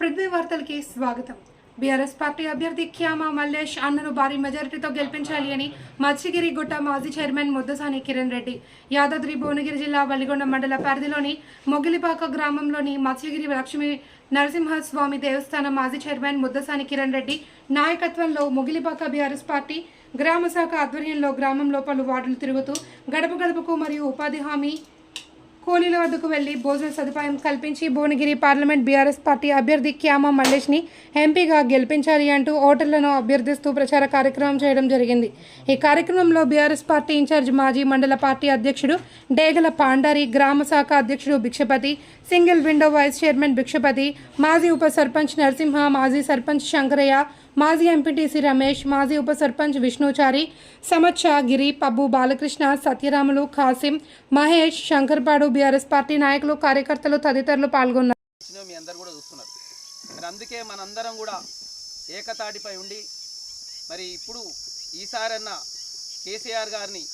పృథ్వీ వార్తలకి స్వాగతం. BRS party అభ్యర్థి ఖ్యామా మల్లేష్ అన్నను భారీ మెజారిటీతో గెలిపించాలి అని మత్స్యగిరి గుట్ట మాజీ చైర్మన్ ముద్దసాని కిరణ్ రెడ్డి యాదాద్రి భువనగిరి జిల్లా వల్లిగొండ మండల పరిధిలోని మొగిలిపాక గ్రామంలోని మత్స్యగిరి లక్ష్మీ నరసింహస్వామి దేవస్థానం మాజీ చైర్మన్ ముద్దసాని కిరణ్ రెడ్డి నాయకత్వంలో మొగిలిపాక బీఆర్ఎస్ పార్టీ గ్రామ శాఖ ఆధ్వర్యంలో గ్రామంలో పలు వార్డులు తిరుగుతూ గడప గడపకు మరియు ఉపాధి హామీ కూలీల వద్దకు వెళ్ళి భోజన సదుపాయం కల్పించి భువనగిరి పార్లమెంట్ బీఆర్ఎస్ పార్టీ అభ్యర్థి క్యామ మల్లేష్ని ఎంపీగా గెలిపించాలి అంటూ ఓటర్లను అభ్యర్థిస్తూ ప్రచార కార్యక్రమం చేయడం జరిగింది. ఈ కార్యక్రమంలో బీఆర్ఎస్ పార్టీ ఇన్ఛార్జ్ మాజీ మండల పార్టీ అధ్యక్షుడు డేగల పాండారి గ్రామ శాఖ అధ్యక్షుడు Bhikshapathi single window vice chairman Bhikshapathi మాజీ ఉప సర్పంచ్ నరసింహ మాజీ సర్పంచ్ శంకరయ్య మాజీ ఎంపీటీసీ రమేష్ మాజీ ఉప సర్పంచ్ విష్ణుచారి సమచ్చ గిరి పబ్బు బాలకృష్ణ సత్యరాములు ఖాసిం మహేష్ శంకర్పాడు బీఆర్ఎస్ పార్టీ నాయకులు కార్యకర్తలు తదితరులు పాల్గొన్నారు. మీ అందరు కూడా చూస్తున్నారు. మరి అందుకే మనందరం కూడా ఏకతాటిపై ఉండి మరి ఇప్పుడు ఈసారన్న కేసీఆర్ గారిని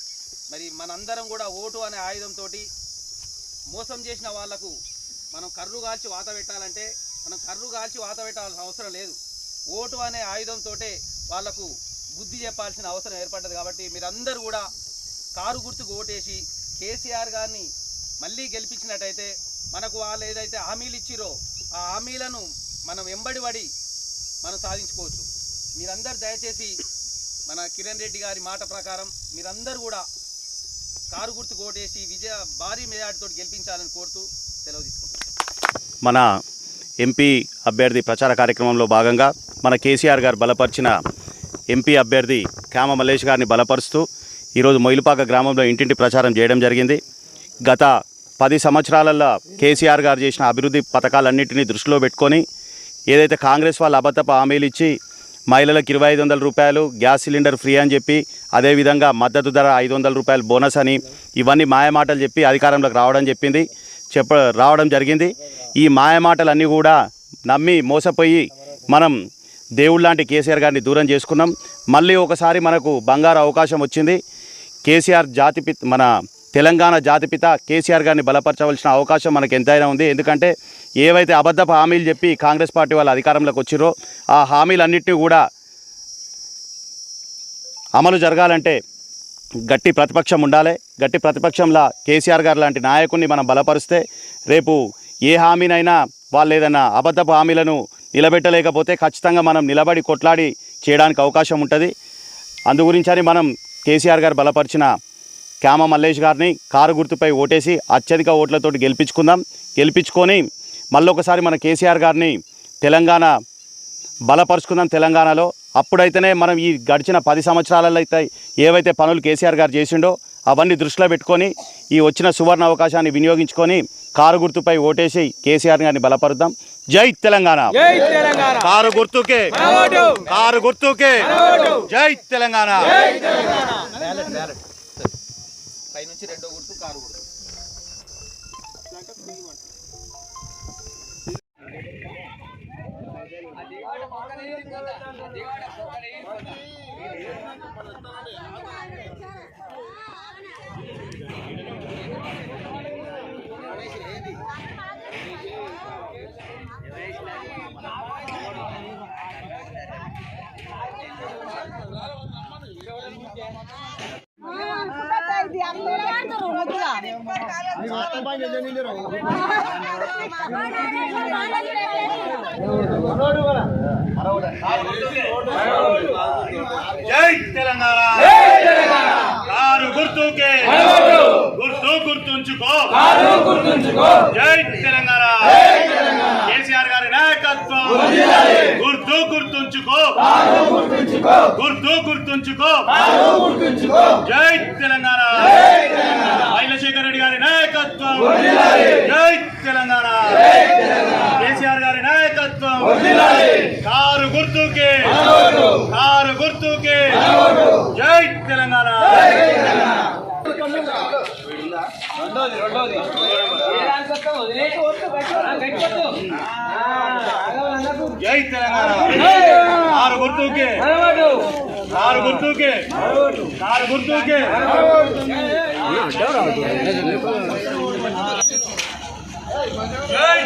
మరి మనందరం కూడా ఓటు అనే ఆయుధంతో మోసం చేసిన వాళ్ళకు మనం కర్రు కాల్చి వాత పెట్టాలంటే మనం కర్రు కాల్చి వాత పెట్టాల్సిన అవసరం లేదు. ఓటు అనే ఆయుధంతో వాళ్ళకు బుద్ధి చెప్పాల్సిన అవసరం ఏర్పడ్డది కాబట్టి మీరందరూ కూడా కారు గుర్తుకు ఓటేసి కేసీఆర్ గారిని మళ్ళీ గెలిపించినట్టయితే మనకు వాళ్ళు ఏదైతే హామీలు ఇచ్చిరో ఆ హామీలను మనం వెంబడి పడి మనం సాధించుకోవచ్చు. మీరందరూ దయచేసి మన కిరణ్ రెడ్డి గారి మాట ప్రకారం మీరందరూ కూడా కారు గుర్తుకు ఓటేసి విజయ భారీ మెజార్టీతో గెలిపించాలని కోరుతూ సెలవు తీసుకుంటాం మన ఎంపీ అభ్యర్థి ప్రచార కార్యక్రమంలో భాగంగా మన కేసీఆర్ గారు బలపరిచిన ఎంపీ అభ్యర్థి కామ మల్లేష్ గారిని బలపరుస్తూ ఈరోజు మొయిలుపాక గ్రామంలో ఇంటింటి ప్రచారం చేయడం జరిగింది. గత పది సంవత్సరాలలో కేసీఆర్ గారు చేసిన అభివృద్ధి పథకాలన్నింటినీ దృష్టిలో పెట్టుకొని ఏదైతే కాంగ్రెస్ వాళ్ళు అబద్ధపు హామీలు ఇచ్చి మహిళలకు ఇరవై ఐదు వందల రూపాయలు గ్యాస్ సిలిండర్ ఫ్రీ అని చెప్పి అదేవిధంగా మద్దతు ధర ఐదు వందల రూపాయలు బోనస్ అని ఇవన్నీ మాయమాటలు చెప్పి అధికారంలోకి రావడం చెప్పింది చెప్ప రావడం జరిగింది. ఈ మాయమాటలన్నీ కూడా నమ్మి మోసపోయి మనం దేవుడు లాంటి కేసీఆర్ గారిని దూరం చేసుకున్నాం. మళ్ళీ ఒకసారి మనకు బంగారు అవకాశం వచ్చింది. కేసీఆర్ జాతిపిత మన తెలంగాణ జాతిపిత కేసీఆర్ గారిని బలపరచవలసిన అవకాశం మనకు ఎంతైనా ఉంది. ఎందుకంటే ఏవైతే అబద్ధపు హామీలు చెప్పి కాంగ్రెస్ పార్టీ వాళ్ళు అధికారంలోకి వచ్చిరో ఆ హామీలన్నింటినీ కూడా అమలు జరగాలంటే గట్టి ప్రతిపక్షం ఉండాలి. గట్టి ప్రతిపక్షంలా కేసీఆర్ గారు లాంటి నాయకుడిని మనం బలపరిస్తే రేపు ఏ హామీనైనా వాళ్ళు ఏదైనా అబద్ధపు హామీలను నిలబెట్టలేకపోతే ఖచ్చితంగా మనం నిలబడి కొట్లాడి చేయడానికి అవకాశం ఉంటుంది. అందుగురించని మనం కేసీఆర్ గారు బలపరిచిన క్యామ మల్లేష్ గారిని కారు గుర్తుపై ఓటేసి అత్యధిక ఓట్లతో గెలిపించుకుందాం. గెలిపించుకొని మళ్ళొకసారి మన కేసీఆర్ గారిని తెలంగాణ బలపరుచుకుందాం తెలంగాణలో. అప్పుడైతేనే మనం ఈ గడిచిన పది సంవత్సరాలలో అయితే ఏవైతే పనులు కేసీఆర్ గారు చేసిండో అవన్నీ దృష్టిలో పెట్టుకొని ఈ వచ్చిన సువర్ణ అవకాశాన్ని వినియోగించుకొని కారు గుర్తుపై ఓటేసి కేసీఆర్ గారిని బలపరుద్దాం. జై తెలంగాణ. కారు గుర్తుకే. కారు గుర్తుకే. జై తెలంగాణ. పైనుంచి రెండో గుర్తు కారు గుర్తు జై తెలంగాణ. కారు గుర్తుకే. గుర్తు గుర్తుంచుకో. గుర్తుంచుకో జై తెలంగాణ. కేసీఆర్ గారి నాయకత్వం. గుర్తు గుర్తుంచుకో. గుర్తు గుర్తుంచుకో. జై తెలంగాణ. మైలశేఖర్ రెడ్డి గారి నాయకత్వం. జై తెలంగాణ. కేసీఆర్ గారి నాయకత్వం. కారు గుర్తుకే. కారు గుర్తుకే. జై తెలంగాణ. జై తెలంగాణ. కారు గుర్తుకే. కారు గుర్తుకే. కారు గుర్తుకే. జై.